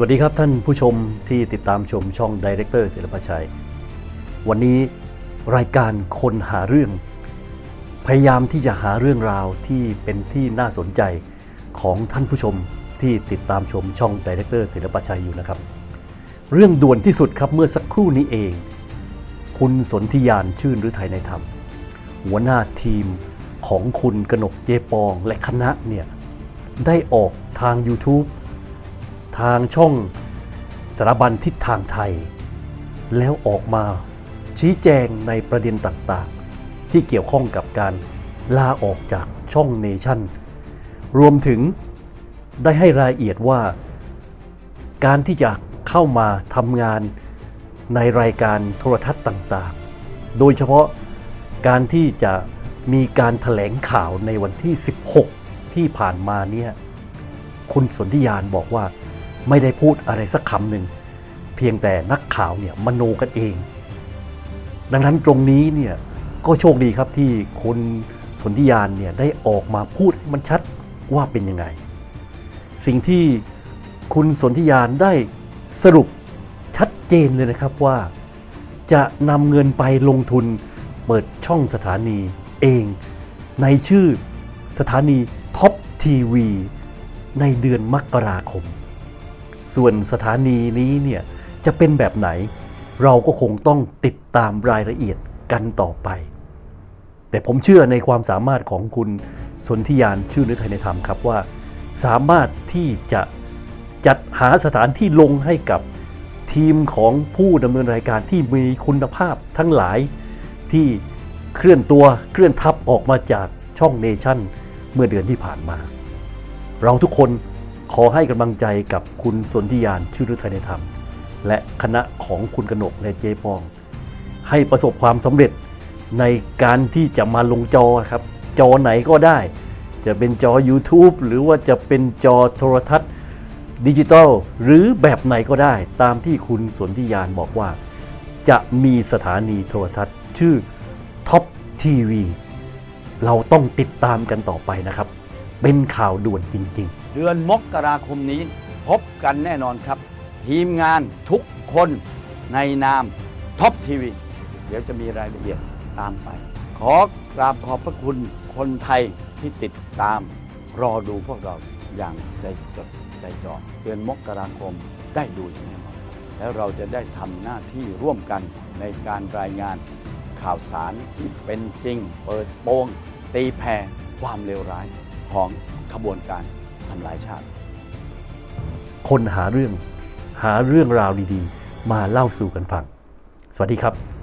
สวัสดีครับท่านผู้ชมที่ติดตามชมช่องดีเรคเตอร์ศิลปชัย วันนี้รายการคนหาเรื่อง พยายามที่จะหาเรื่องราวที่เป็นที่น่าสนใจของท่านผู้ชมที่ติดตามชมช่องดีเรคเตอร์ศิลปชัยอยู่นะครับ เรื่องด่วนที่สุดครับเมื่อสักครู่นี้เอง คุณสนธิยานชื่นหรือไทยในธรรม หัวหน้าทีมของคุณกนกเจปองและคณะเนี่ยได้ออกทาง YouTube ทางช่องสารบัญทิศทางไทย แล้วออกมาชี้แจงในประเด็นต่างๆ ที่เกี่ยวข้องกับการลาออกจากช่องเนชั่น รวมถึงได้ให้รายละเอียดว่า การที่จะเข้ามาทำงานในรายการโทรทัศน์ต่างๆ โดยเฉพาะการที่จะมีการถแถลงข่าวในวันที่ 16 ที่ผ่านมาเนี่ย คุณสนธิยานบอกว่า ไม่ได้พูดอะไรสักคำหนึ่ง เพียงแต่นักข่าวเนี่ยมโนกันเอง ดังนั้นตรงนี้เนี่ยก็โชคดีครับที่คุณสนธิยานเนี่ยได้ออกมาพูดให้มันชัดว่าเป็นยังไง สิ่งที่คุณสนธิยานได้สรุปชัดเจนเลยนะครับว่า จะนำเงินไปลงทุนเปิดช่องสถานีเอง ในชื่อสถานีท็อปทีวีในเดือนมกราคม ส่วนสถานีนี้เนี่ยจะเป็นแบบไหน เราก็คงต้องติดตามรายละเอียดกันต่อไป แต่ผมเชื่อในความสามารถของคุณสนธิยานชื่อนึกไทยในธรรมครับว่า สามารถที่จะจัดหาสถานที่ลงให้กับทีมของผู้ดำเนินรายการที่มีคุณภาพทั้งหลายที่เคลื่อนตัวเคลื่อนทัพออกมาจากช่องเนชั่นเมื่อเดือนที่ผ่านมา เราทุกคน ขอให้กำลังใจกับคุณสนธิยานชื่อฤทัยในธรรม และคณะของคุณกนกและเจปอง ให้ประสบความสำเร็จในการที่จะมาลงจอครับ จอไหนก็ได้ จะเป็นจอ YouTube หรือว่าจะเป็นจอโทรทัศน์ดิจิตอลหรือแบบไหนก็ได้ ตามที่คุณสนธิยานบอกว่า จะมีสถานีโทรทัศน์ ชื่อ Top TV เราต้องติดตามกันต่อไปนะครับ เป็นข่าวด่วนจริง ๆ เดือนมกราคมนี้พบกันแน่นอนครับ ทีมงานทุกคนในนามท็อปทีวีเดี๋ยวจะมีรายละเอียดตามไป ขอกราบขอบพระคุณคนไทยที่ติดตามรอดูพวกเราอย่างใจจดใจจ่อเดือนมกราคมได้ดูอย่างแน่นอนแล้วเราจะได้ทำหน้าที่ร่วมกันในการรายงานข่าวสารที่เป็นจริง เปิดโปงตีแผ่ความเลวร้ายของขบวนการ ทำลายชาติ คนหาเรื่องหาเรื่องราวดีๆ มาเล่าสู่กันฟัง สวัสดีครับ